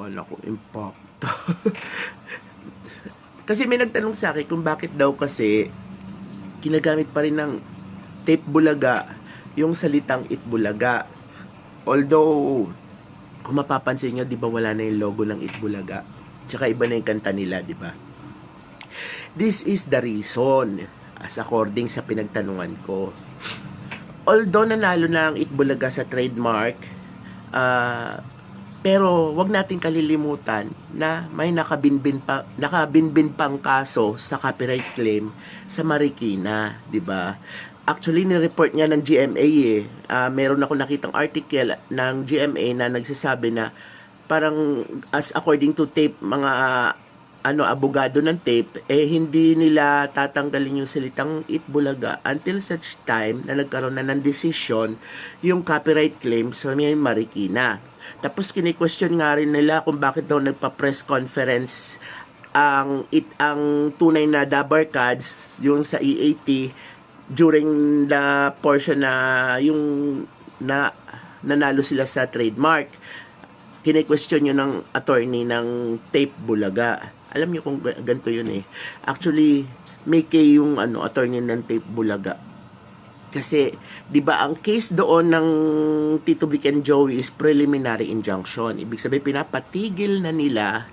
Na akong impacto. kasi may nagtanong sa akin kung bakit daw kasi ginagamit pa rin ng tape bulaga yung salitang itbulaga. Although, kung mapapansin nyo, di ba wala na yung logo ng itbulaga? Tsaka iba na yung kanta nila, di ba? This is the reason as according sa pinagtanungan ko. Although nanalo na ang Itbulaga sa trademark, ah, pero wag natin kalilimutan na may nakabinbin pa nakabinbin pang kaso sa copyright claim sa Marikina, 'di ba? Actually, ni-report niya ng GMA eh. Ah, meron ako nakitang article ng GMA na nagsasabi na parang as according to tape mga ano abogado ng tape eh hindi nila tatanggalin yung salitang itbulaga until such time na nagkaroon na ng decision yung copyright claim sa may Marikina. Tapos kini-question nga rin nila kung bakit daw nagpa-press conference ang it ang tunay na Dabar cards yung sa EAT during the portion na yung na nanalo sila sa trademark kine-question yun ng attorney ng tape bulaga alam niyo kung ga- ganito yun eh actually may kay yung ano attorney ng tape bulaga kasi 'di ba ang case doon ng Tito Vic and Joey is preliminary injunction ibig sabihin pinapatigil na nila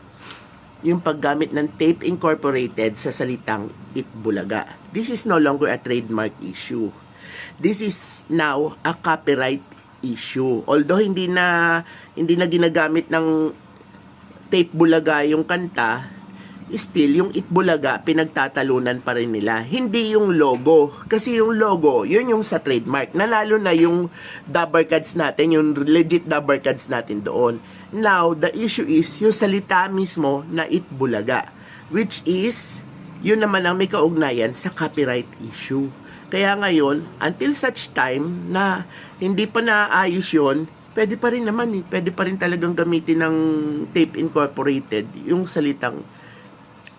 yung paggamit ng tape incorporated sa salitang itbulaga. This is no longer a trademark issue. This is now a copyright issue. Although hindi na hindi na ginagamit ng tape bulaga yung kanta, still yung itbulaga pinagtatalunan pa rin nila. Hindi yung logo. Kasi yung logo, yun yung sa trademark. Nanalo na yung Dabber cards natin, yung legit Dabber cards natin doon. Now, the issue is yung salita mismo na itbulaga. Which is, yun naman ang may kaugnayan sa copyright issue. Kaya ngayon, until such time na hindi pa naayos yun, pwede pa rin naman eh. Pwede pa rin talagang gamitin ng tape incorporated yung salitang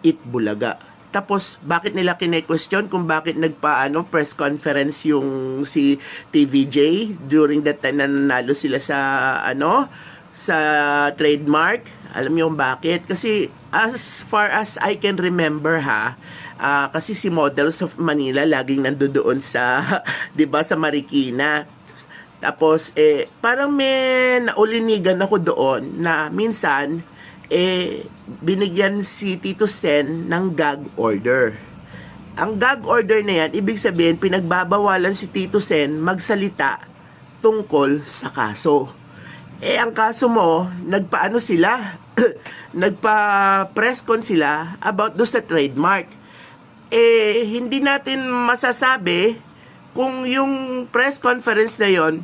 Itbulaga. Tapos, bakit nila kine-question kung bakit nagpaano press conference yung si TVJ during that time na nanalo sila sa ano sa trademark? Alam niyo bakit? Kasi as far as I can remember ha, ah, kasi si Models of Manila laging nandoon sa 'di ba sa Marikina. Tapos eh parang may naulinigan ako doon na minsan eh binigyan si Tito Sen ng gag order. Ang gag order na yan, ibig sabihin pinagbabawalan si Tito Sen magsalita tungkol sa kaso. Eh ang kaso mo, nagpaano sila? Nagpa-press con sila about do sa trademark. Eh hindi natin masasabi kung yung press conference na yon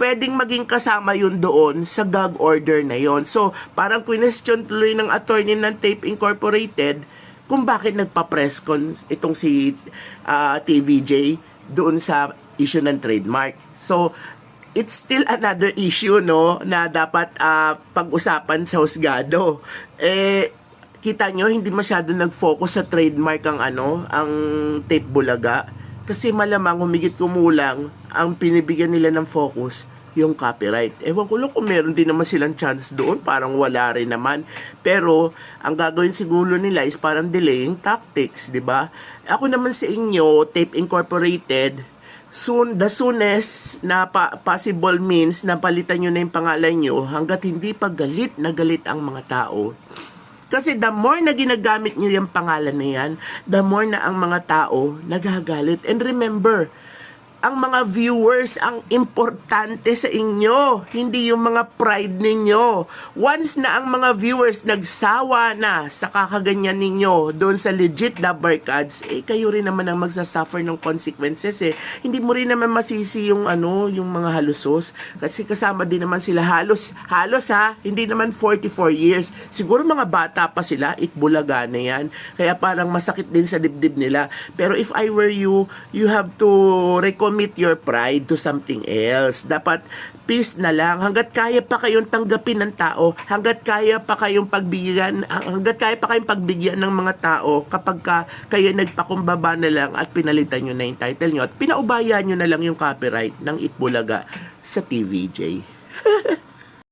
pwedeng maging kasama yun doon sa gag order na yon. So, parang question tuloy ng attorney ng Tape Incorporated kung bakit nagpa-press con itong si ah, TVJ doon sa issue ng trademark. So, it's still another issue no na dapat ah, pag-usapan sa husgado. Eh kita nyo hindi masyado nag-focus sa trademark ang ano, ang tape bulaga kasi malamang humigit kumulang ang pinibigyan nila ng focus yung copyright. Ewan ko lang kung meron din naman silang chance doon, parang wala rin naman. Pero, ang gagawin siguro nila is parang delaying tactics, di ba? Ako naman sa inyo, Tape Incorporated, soon, the soonest na pa- possible means na palitan nyo na yung pangalan nyo hanggat hindi pa galit na galit ang mga tao. Kasi the more na ginagamit nyo yung pangalan na yan, the more na ang mga tao nagagalit. And remember, ang mga viewers ang importante sa inyo, hindi yung mga pride ninyo. Once na ang mga viewers nagsawa na sa kakaganyan ninyo doon sa legit number cards, eh kayo rin naman ang magsasuffer ng consequences eh. Hindi mo rin naman masisi yung ano, yung mga halusos kasi kasama din naman sila halos halos ha, hindi naman 44 years. Siguro mga bata pa sila, itbulaga na yan. Kaya parang masakit din sa dibdib nila. Pero if I were you, you have to recommit your pride to something else. Dapat peace na lang. Hanggat kaya pa kayong tanggapin ng tao, hanggat kaya pa kayong pagbigyan, hanggat kaya pa kayong pagbigyan ng mga tao kapag ka kayo nagpakumbaba na lang at pinalitan nyo na yung title nyo at pinaubayan nyo na lang yung copyright ng Itbulaga sa TVJ.